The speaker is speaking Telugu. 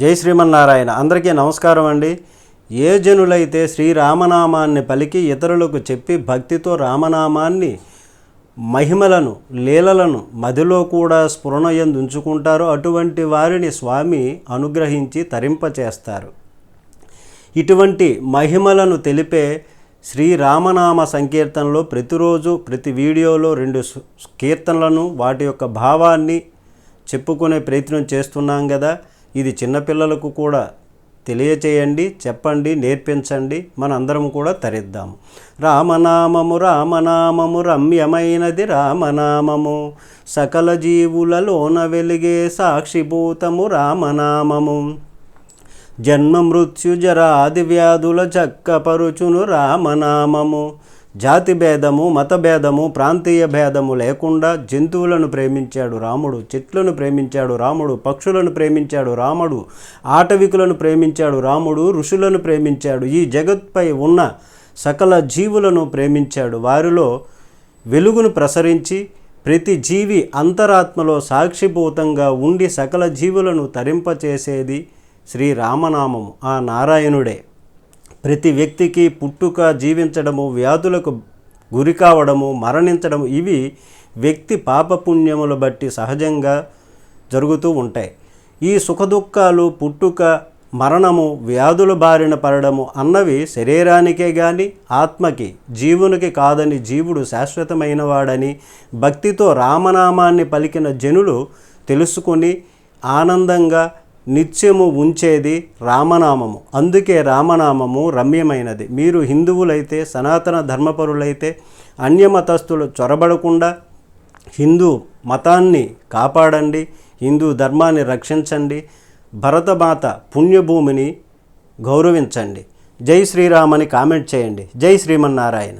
జై శ్రీమన్నారాయణ. అందరికీ నమస్కారం అండి. ఏ జనులైతే శ్రీరామనామాన్ని పలికి ఇతరులకు చెప్పి భక్తితో రామనామాన్ని మహిమలను లీలలను మదిలో కూడా స్ఫురణయందు ఉంచుకుంటారో అటువంటి వారిని స్వామి అనుగ్రహించి తరింపచేస్తారు. ఇటువంటి మహిమలను తెలిపే శ్రీరామనామ సంకీర్తనలో ప్రతిరోజు ప్రతి వీడియోలో రెండు కీర్తనలను వాటి యొక్క భావాన్ని చెప్పుకునే ప్రయత్నం చేస్తున్నాం కదా ఇది చిన్నపిల్లలకు కూడా తెలియచేయండి చెప్పండి నేర్పించండి. మనందరం కూడా తరిద్దాం. రామనామము రామనామము రమ్యమైనది రామనామము. సకల జీవులలోన వెలిగే సాక్షిభూతము రామనామము. జన్మ మృత్యు జరాది వ్యాధుల చక్కపరుచును రామనామము. జాతి భేదము మత భేదము ప్రాంతీయ భేదము లేకుండా జంతువులను ప్రేమించాడు రాముడు చెట్లను ప్రేమించాడు రాముడు పక్షులను ప్రేమించాడు రాముడు ఆటవికులను ప్రేమించాడు రాముడు ఋషులను ప్రేమించాడు. ఈ జగత్పై ఉన్న సకల జీవులను ప్రేమించాడు. వారిలో వెలుగును ప్రసరించి ప్రతి జీవి అంతరాత్మలో సాక్షిభూతంగా ఉండి సకల జీవులను తరింపచేసేది శ్రీరామనామము ఆ నారాయణుడే. ప్రతి వ్యక్తికి పుట్టుక జీవించడము వ్యాధులకు గురి కావడము మరణించడము ఇవి వ్యక్తి పాపపుణ్యములు బట్టి సహజంగా జరుగుతూ ఉంటాయి. ఈ సుఖదుఖాలు పుట్టుక మరణము వ్యాధుల బారిన పడడము అన్నవి శరీరానికే గాని ఆత్మకి జీవునికి కాదని జీవుడు శాశ్వతమైన వాడని భక్తితో రామనామాన్ని పలికిన జనులు తెలుసుకొని ఆనందంగా నిత్యము ఉంచేది రామనామము. అందుకే రామనామము రమ్యమైనది. మీరు హిందువులైతే సనాతన ధర్మపరులైతే అన్యమతస్థులు చొరబడకుండా హిందూ మతాన్ని కాపాడండి హిందూ ధర్మాన్ని రక్షించండి భరతమాత పుణ్యభూమిని గౌరవించండి. జై శ్రీరామని కామెంట్ చేయండి. జై శ్రీమన్నారాయణ.